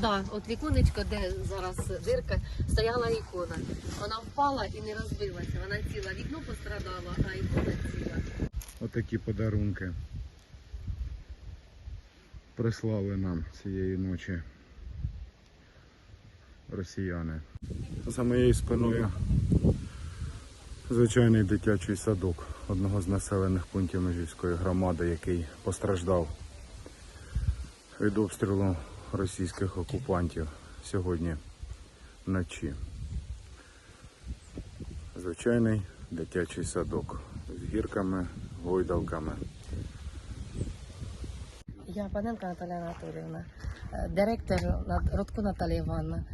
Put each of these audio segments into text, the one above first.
Да, от віконечко, де зараз дирка, стояла ікона. Вона впала і не розбилася. Вона ціла. Вікно пострадало, а ікона ціла. Отакі подарунки прислали нам цієї ночі росіяни. За моєю спиною звичайний дитячий садок одного з населених пунктів Межівської громади, який постраждав від обстрілу російських окупантів сьогодні вночі. Звичайний дитячий садок з гірками, гойдалками. Я Паненко Наталя Анатоліївна, е, директор Рудко Наталія Івановна.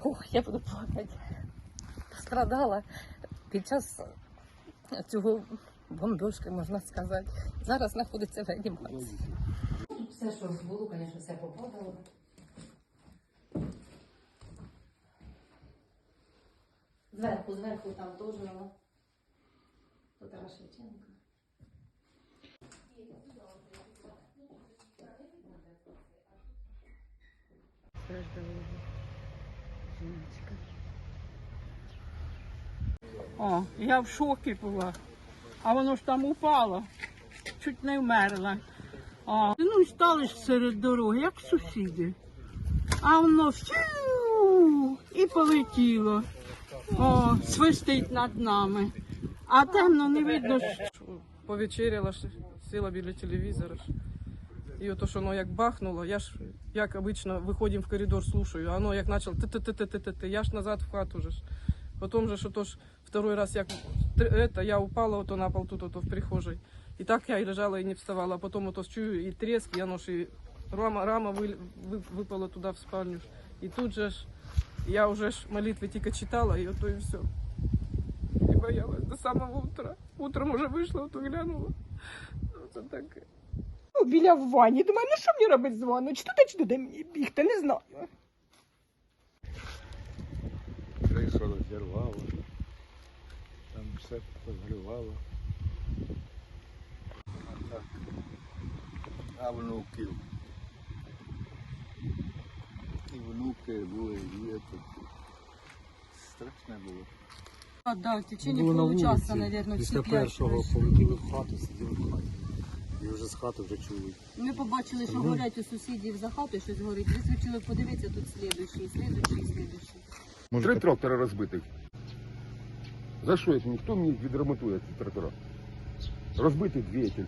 Ох, я буду плакати. Пострадала під час цього бомбежки, можна сказати. Зараз знаходиться в реанімації. Все, що було, звісно, все попадало. Зверху, зверху там теж воно. Тут жіночка. О, я в шокі була. А воно ж там упало, чуть не вмерла. А, ну і стали серед дороги, як сусіди. А воно фью, і полетіло. О, свистить над нами. А темно не видно. повечеряла, ж, сіла біля телевізора. І ото ж воно як бахнуло, я ж, як обично, виходимо в коридор, слушаю, а воно як почало ти-ти-ти-ти-ти-ти, я ж назад в хату ж. Потом же, що то ж второй раз, як это, я упала ото на пол тут, ото в прихожей. І так я і лежала і не вставала, а потім ото ж чую і треск, і воно ж і рама, рама ви, ви, випала туди в спальню. І тут же ж, я вже ж молитви тільки читала, і ото і все. І боялась до самого утра. Утром уже вийшла, ото глянула. Ну, Це таке. Ну, біля в ванні. Думаю, ну що мені робити з ванною? Чи туди, чи туди мені бігти, не знаю. Криша розірвало, там все позгрівало. А внуків. І внуки були, і це. Страшне було. А, да, в течение Були на получаса, вулиці. наверное, всі Після п'ять. першого вийшли. полетіли в хату, сиділи в хаті. І вже з хати вже чули. Ми побачили, що горять у сусідів за хатою, щось горить. Вискочили подивитися, тут слідуючий, слідуючий, слідуючий. Три трактора розбитих. За що, якщо ніхто мені відремонтує ці трактора? Розбитий двигатель.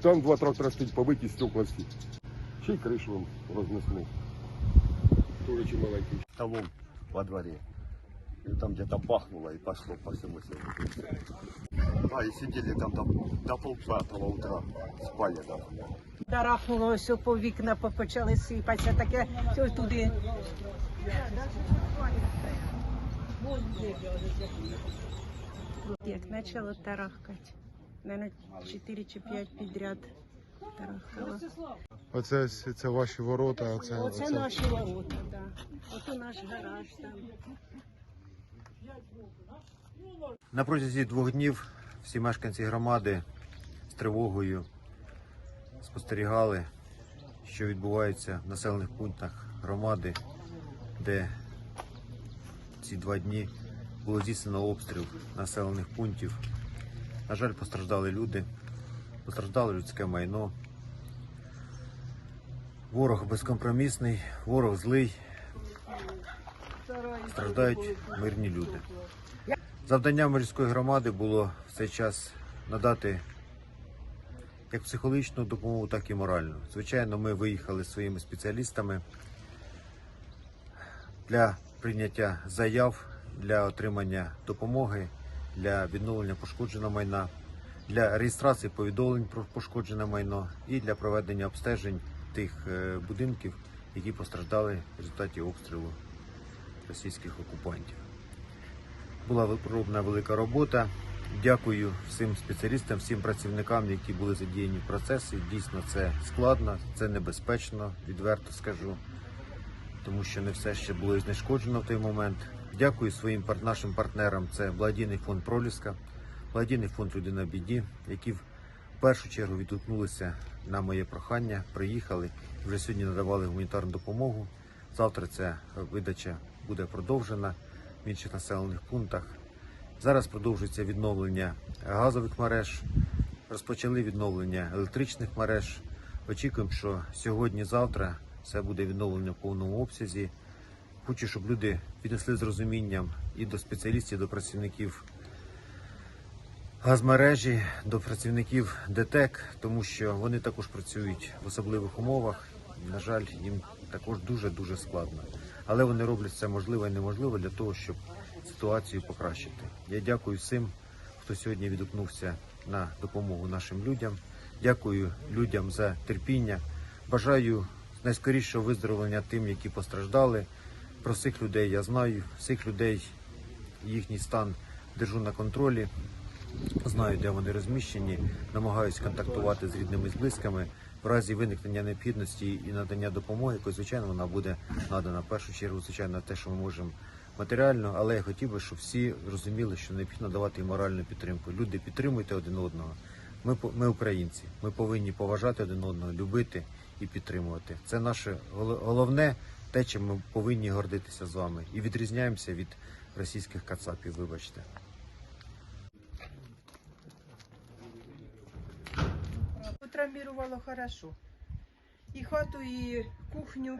Там два трактора стоять побиті стекла всі. Ще й кришу вам рознесли. Тоже чи маленький. Столом во дворе. И там где-то бахнуло и пошло по всему селу. А, и сидели там до, до полпятого утра. Спали там. Тарахнуло ось по вікна, по- почали сипатися, таке ось туди. Як почало тарахкати. Наверное, 4 чи 5 підряд тарахкало. Оце це ваші ворота, а це, Оце оце- наші ворота, да. Ото наш гараж там. На протязі двох днів всі мешканці громади з тривогою спостерігали, що відбувається в населених пунктах громади, де ці два дні було здійснено обстріл населених пунктів. На жаль, постраждали люди, постраждало людське майно. Ворог безкомпромісний, ворог злий, страждають мирні люди. Завданням морської громади було в цей час надати як психологічну допомогу, так і моральну. Звичайно, ми виїхали своїми спеціалістами для прийняття заяв, для отримання допомоги, для відновлення пошкодженого майна, для реєстрації повідомлень про пошкоджене майно і для проведення обстежень тих е, будинків, які постраждали в результаті обстрілу російських окупантів. Була пророблена велика робота. Дякую всім спеціалістам, всім працівникам, які були задіяні в процесі. Дійсно, це складно, це небезпечно, відверто скажу, тому що не все ще було знешкоджено в той момент. Дякую своїм нашим партнерам. Це благодійний фонд Проліска, благодійний фонд Людина в біді, які в першу чергу відгукнулися на моє прохання, приїхали вже сьогодні надавали гуманітарну допомогу. Завтра ця видача буде продовжена в інших населених пунктах. Зараз продовжується відновлення газових мереж, розпочали відновлення електричних мереж. Очікуємо, що сьогодні-завтра це буде відновлення в повному обсязі. Хочу, щоб люди віднесли з розумінням і до спеціалістів, і до працівників газмережі, до працівників ДТЕК, тому що вони також працюють в особливих умовах. На жаль, їм також дуже-дуже складно. Але вони роблять все можливе і неможливе для того, щоб ситуацію покращити. Я дякую всім, хто сьогодні відгукнувся на допомогу нашим людям. Дякую людям за терпіння. Бажаю найскорішого виздоровлення тим, які постраждали. Про всіх людей я знаю, всіх людей їхній стан держу на контролі. Знаю, де вони розміщені, намагаюся контактувати з рідними з близькими. В разі виникнення необхідності і надання допомоги, якось, звичайно, вона буде надана. В першу чергу, звичайно, те, що ми можемо матеріально, але я хотів би, щоб всі розуміли, що необхідно давати і моральну підтримку. Люди, підтримуйте один одного. Ми, ми українці, ми повинні поважати один одного, любити і підтримувати. Це наше головне, те, чим ми повинні гордитися з вами. І відрізняємося від російських кацапів, вибачте. Утрамбірувало хорошо. І хату, і кухню.